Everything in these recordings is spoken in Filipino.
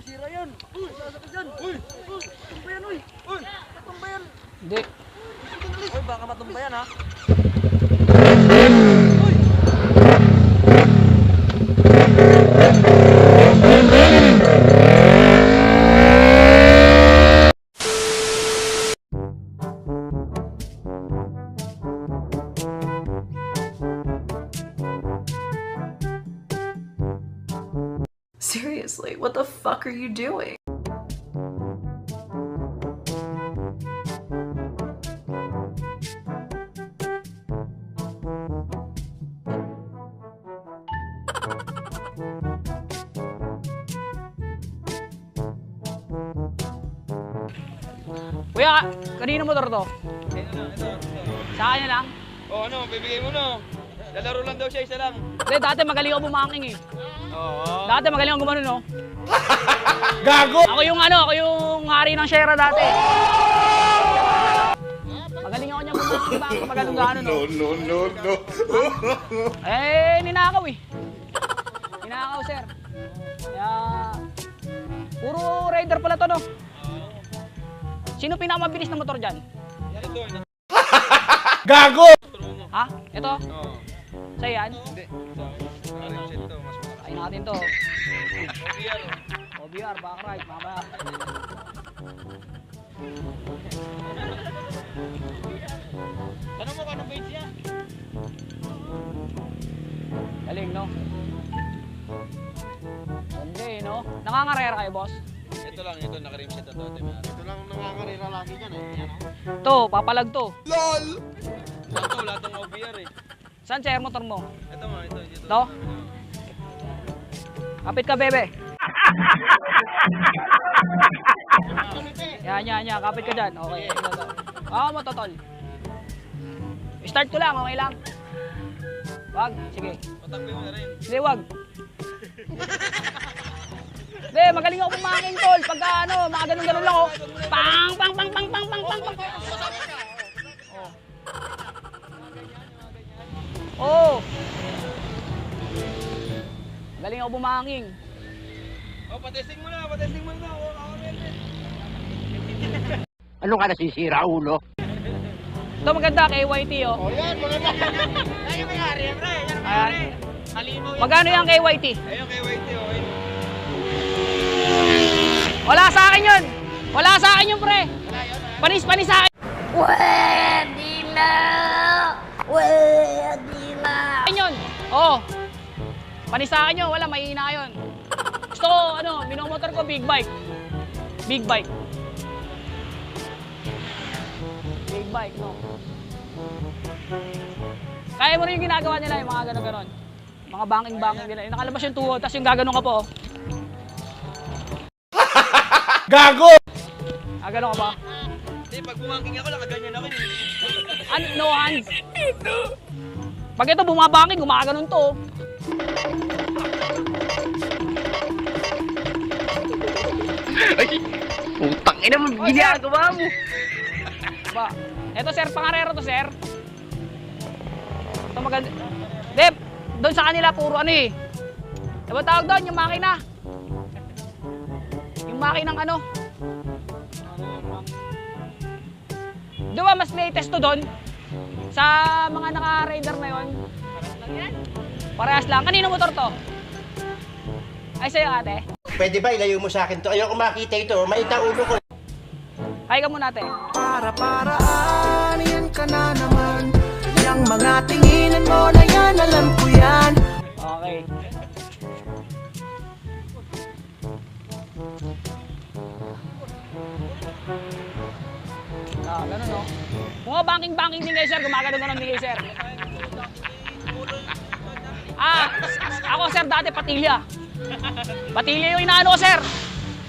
masira yan. Uy, sasakit yan. Uy, uy, tumbayan, uy. Uy, matumbayan. Hindi. Uy, baka matumbayan ha. Are you doing? Kuya, kanino motor to? Sa kanya lang? Oh, ano, bibigay mo na. Lalaro lang daw siya, isa lang. Hindi, dati magaling ako bumaking eh. Oo. Dati magaling ako gumano, no? Gago! Ako yung ano, ako yung hari ng Shera dati. Magaling ako niya bumaking ba kapag anong gaano, no? no, no, no. Eh, ninakaw eh. Ninakaw, sir. Kaya, puro rider pala to, no? Sino pinakamabilis na motor dyan? Ito. Ha? Ito? Oo. Sa yan? Hindi. Sa Karim set to, mas. Kain natin to. OBR. OBR, back right, mamaya. Tanong mo kung anong page niya? Galing, no? Hindi, no? Nangangarera kayo, boss? Ito lang, ito, naka-rim na to. Ito lang nangakarira lagi dyan eh. Yan, oh. To, papalag to. Lahat to, lahat ng OBR eh. Saan chair motor mo? Ito nga, ito, ito. To? Kapit ka, bebe. yan, yan, yan. Kapit ka dyan. Okay. ito, ito. Oo, mo, totol. Start ko lang, okay lang. Wag, sige. Patakbo mo na rin. Hindi, wag. Hindi, magaling ako pumaking tol. Pagka ano, mga ganun-ganun lang ako. Pang, pang, pang, pang, pang, pang, pang, pang. Oo. Oh. Galing ako bumanging. Oh, patesting mo na, patesting mo na. Oh, ako rin. Ano ka nasisira, ulo? Ito maganda, KYT oh. Oh, yan, maganda. Yan yung may-ari, yan, pre. Yan Ayan. may-ari. Halimaw yan. Magkano yung KYT? Ayun, kay YT, oh. Wala sa akin yun. Wala sa akin yun, pre. Panis-panis sa akin. Pwede na! Oo. Panis sa akin yun. Wala, mahina yun. Gusto ko, ano, minomotor ko big bike. Big bike. Big bike, no? Kaya mo rin yung ginagawa nila, yung mga ganon-ganon. Mga banking-banking nila. Yung nakalabas yung tuhod, tapos yung gaganon ka po. oh. Gago! Ah, ganon ka ba? Hindi, pag bumangking ako, nakaganyan ako. eh. Ano, no hands? Pag ito bumabangking, gumaganon to. oh. Putang ina mo, Oh, ginagawa mo. Ba, eto sir, pangarero to sir. Ito maganda. Dep, doon sa kanila puro ano eh. Diba tawag doon, yung makina? Yung makinang ano? Di ba mas latest to doon? Sa mga naka-radar na yon. Parehas lang. Kanino motor to? Ay, sa'yo ate. Pwede ba ilayo mo sa akin to? Ayoko makita ito. Maita ulo ko. Hay ka muna ate. Para-paraan, Mga banking-banking kayo sir, gumagano ganun din kayo sir. Ah, ako sir dati patilya. Patilya yung inaano ko sir.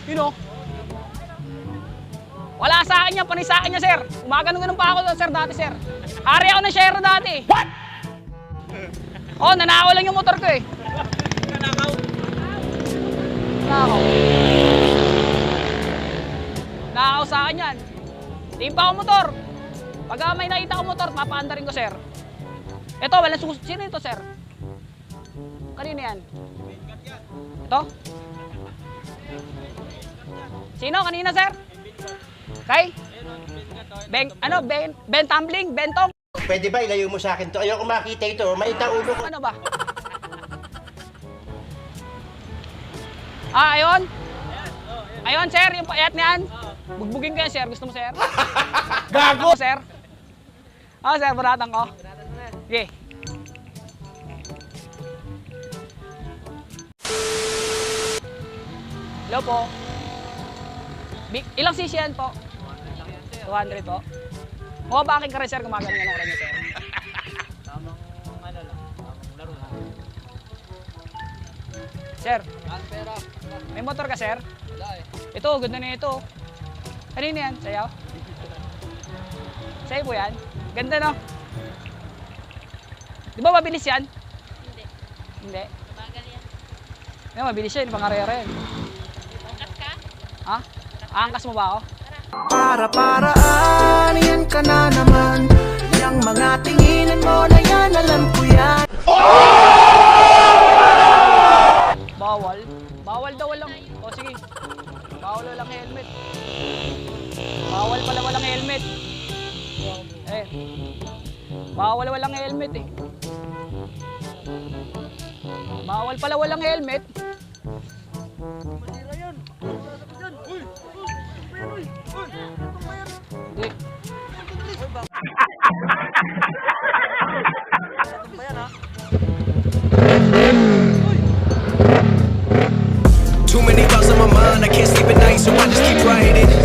You know. Wala sa akin yan, panay sa akin yan sir. Gumagano ganun pa ako sir dati sir. Hari ako ng share dati. What? Oh, nanakaw lang yung motor ko eh. Nanakaw. Nakaw. Nakaw sa akin yan. Tingin pa ako motor. Pag ah, may nakita ko motor, papaanda rin ko, sir. Ito, walang sus... Sino ito, sir? Kanina yan? Ito? Sino kanina, sir? Kay? Ben, ano, Ben, Ben Tumbling? Bentong? Pwede ba ilayo mo sa akin to? Ayoko makita ito. Maita ulo ko. Ano ba? Ah, ayun? Ayun, sir, yung payat niyan. Bugbugin ko yan, sir. Gusto mo, sir? Gago! Sir? Ah, sir, baratan ko. Sige. Hello po. Big, ilang cc yan po? 200 po. Mukha ba aking ka rin, sir? Gumagano yan ako rin, sir. Sir. May motor ka, sir? Wala eh. Ito, ganda na ito. Kanina yan? Sayo? Sa'yo po yan? Ganda, no? Di ba mabilis yan? Hindi. Hindi? Mabagal yan. Hindi, mabilis yan. Pangarera yan. Angkas ka? Ha? Aangkas mo ba ako? Para-paraan, yan ka na naman Yang mga tinginan mo na yan, alam ko yan Bawal? Bawal daw walang... O sige. Bawal walang helmet. Bawal pala walang helmet. Eh. Bawal walang helmet eh. Bawal pala walang helmet. Masira dyan. Uy! Uy! Uy? Hindi. Too many thoughts on my mind, I can't sleep at night, so I just keep writing.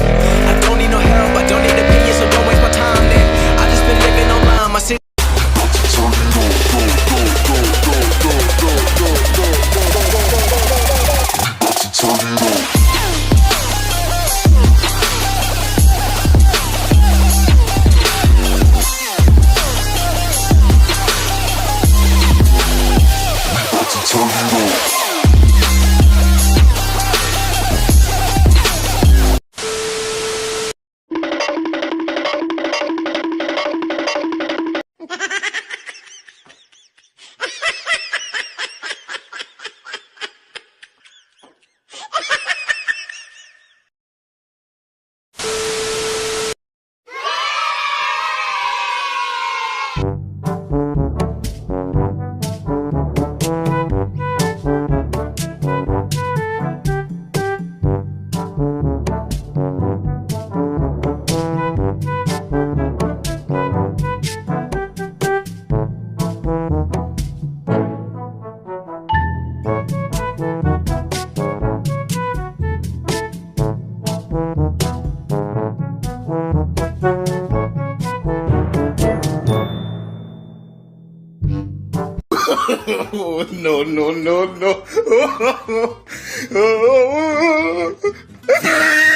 No, no, no.